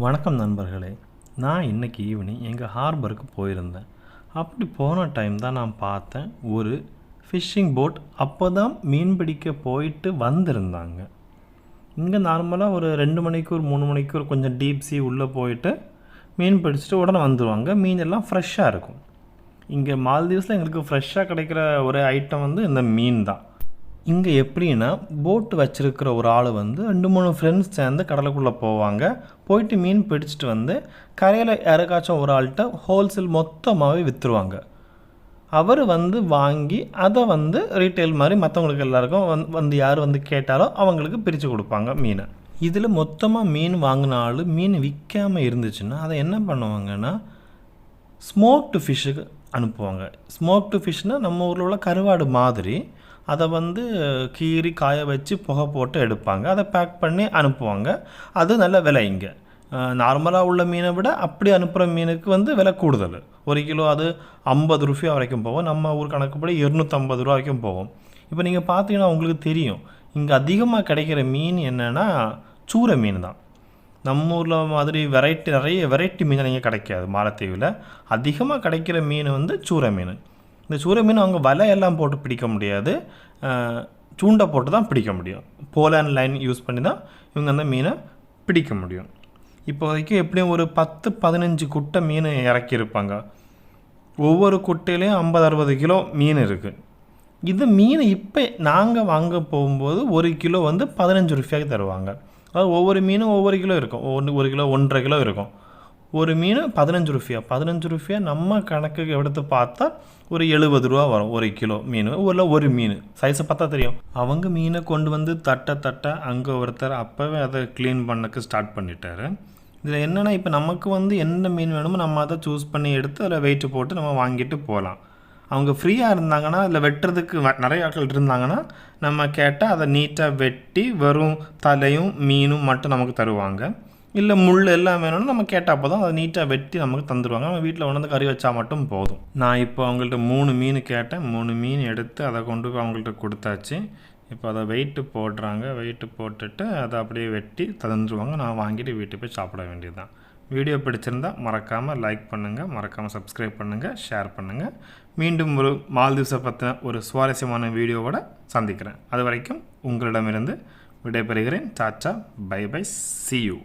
வணக்கம் நண்பர்களே. நான் இன்னைக்கு ஈவினிங் எங்கள் ஹார்பருக்கு போயிருந்தேன். அப்படி போன டைம் தான் நான் பார்த்தேன் ஒரு ஃபிஷ்ஷிங் போட் அப்போ தான் மீன் பிடிக்க போயிட்டு வந்திருந்தாங்க. இங்கே நார்மலாக ஒரு ரெண்டு மணிக்கூர் மூணு மணிக்கூர் கொஞ்சம் டீப் சீ உள்ளே போயிட்டு மீன் பிடிச்சிட்டு உடனே வந்துடுவாங்க மீன் எல்லாம் ஃப்ரெஷ்ஷாக இருக்கும். இங்கே மால்தீவ்ஸில் எங்களுக்கு ஃப்ரெஷ்ஷாக கிடைக்கிற ஒரு ஐட்டம் வந்து இந்த மீன் தான். இங்கே எப்படின்னா போட்டு வச்சுருக்கிற ஒரு ஆள் வந்து ரெண்டு மூணு ஃப்ரெண்ட்ஸ் சேர்ந்து கடலுக்குள்ளே போவாங்க. போயிட்டு மீன் பிடிச்சிட்டு வந்து கரையில் யாருக்காச்சும் ஒரு ஆள்கிட்ட ஹோல்சேல் மொத்தமாகவே விற்றுருவாங்க அவர் வந்து வாங்கி அதை வந்து ரீட்டைல் மாதிரி மற்றவங்களுக்கு எல்லாருக்கும் வந்து வந்து யார் வந்து கேட்டாலோ அவங்களுக்கு பிரித்து கொடுப்பாங்க மீனை. இதில் மொத்தமாக மீன் வாங்கின ஆள் மீன் விற்காமல் இருந்துச்சுன்னா அதை என்ன பண்ணுவாங்கன்னா ஸ்மோக்டு ஃபிஷ்ஷுக்கு அனுப்புவாங்க. ஸ்மோக்டு ஃபிஷ்னால் நம்ம ஊரில் உள்ள கருவாடு மாதிரி அதை வந்து கீறி காய வச்சு புகை போட்டு எடுப்பாங்க. அதை பேக் பண்ணி அனுப்புவாங்க. அது நல்ல விலை இங்கே. நார்மலாக உள்ள மீனை விட அப்படி அனுப்புகிற மீனுக்கு வந்து விலை கூடுதல். ஒரு கிலோ அது ஐம்பது ரூபாய் வரைக்கும் போகும். நம்ம ஊர் கணக்குப்படி இரநூத்தம்பது ரூபா வரைக்கும் போகும். இப்போ நீங்கள் பார்த்தீங்கன்னா உங்களுக்கு தெரியும். இங்கே அதிகமாக கிடைக்கிற மீன் என்னென்னா சூரை மீன் தான். நம்ம ஊரில் மாதிரி வெரைட்டி நிறைய வெரைட்டி மீன் இங்கே கிடைக்காது. மாலத்தீவில் அதிகமாக கிடைக்கிற மீன் வந்து சூரை மீன். இந்த சூரிய மீன் அவங்க வலையெல்லாம் போட்டு பிடிக்க முடியாது. சூண்டை போட்டு தான் பிடிக்க முடியும். போலான் லைன் யூஸ் பண்ணி தான் இவங்க அந்த மீனை பிடிக்க முடியும். இப்போ வரைக்கும் எப்படியும் ஒரு பத்து பதினஞ்சு குட்டை மீன் இறக்கியிருப்பாங்க ஒவ்வொரு குட்டையிலையும் ஐம்பது அறுபது கிலோ மீன் இருக்குது இது மீன் இப்போ நாங்கள் வாங்க போகும்போது ஒரு கிலோ வந்து பதினஞ்சு ரூபாய்க்கு தருவாங்க. அதாவது ஒவ்வொரு மீனும் ஒவ்வொரு கிலோ இருக்கும். ஒன்று ஒரு கிலோ ஒன்றரை கிலோ இருக்கும். ஒரு மீன் பதினஞ்சு ரூபாயா பதினஞ்சு ரூபாயா நம்ம கணக்குக்கு எடுத்து பார்த்தா ஒரு எழுபது ரூபா வரும் ஒரு கிலோ மீன். ஒரு ஒரு மீன். சைஸை பார்த்தா தெரியும். அவங்க மீனை கொண்டு வந்து தட்ட தட்ட அங்கே ஒருத்தர் அப்போவே அதை க்ளீன் பண்ணக்கு ஸ்டார்ட் பண்ணிட்டாரு. இதில் என்னென்னா இப்போ நமக்கு வந்து என்ன மீன் வேணுமோ நம்ம அதை சூஸ் பண்ணி எடுத்து அதில் வெயிட்டு போட்டு நம்ம வாங்கிட்டு போகலாம். அவங்க ஃப்ரீயாக இருந்தாங்கன்னா அதில் வெட்டுறதுக்கு வ- நிறைய ஆட்கள் இருந்தாங்கன்னா நம்ம கேட்டால் அதை நீட்டாக வெட்டி வெறும் தலையும் மீனும் மட்டும் நமக்கு தருவாங்க. இல்லை முள் எல்லாம் வேணும்னு நம்ம கேட்டால் போதும். அதை நீட்டாக வெட்டி நமக்கு தந்துடுவாங்க நம்ம வீட்டில் கொண்டு வந்து கறி வச்சா மட்டும் போதும். நான் இப்போ அவங்கள்ட்ட மூணு மீன் கேட்டேன். மூணு மீன் எடுத்து அதை கொண்டு போய் அவங்கள்ட்ட கொடுத்தாச்சு. இப்போ அதை வெயிட்டு போடுறாங்க. வெயிட்டு போட்டுட்டு அதை அப்படியே வெட்டி தந்துடுவாங்க நான் வாங்கிட்டு வீட்டுக்கு போய் சாப்பிட வேண்டியது தான் வீடியோ பிடிச்சிருந்தா மறக்காமல் லைக் பண்ணுங்கள் மறக்காமல் சப்ஸ்கிரைப் பண்ணுங்கள் ஷேர் பண்ணுங்கள் மீண்டும் ஒரு மால்தீவ்ஸை பற்றின ஒரு சுவாரஸ்யமான வீடியோவோட சந்திக்கிறேன். அது வரைக்கும் உங்களிடமிருந்து விடைபெறுகிறேன். சாச்சா பை பை சி யூ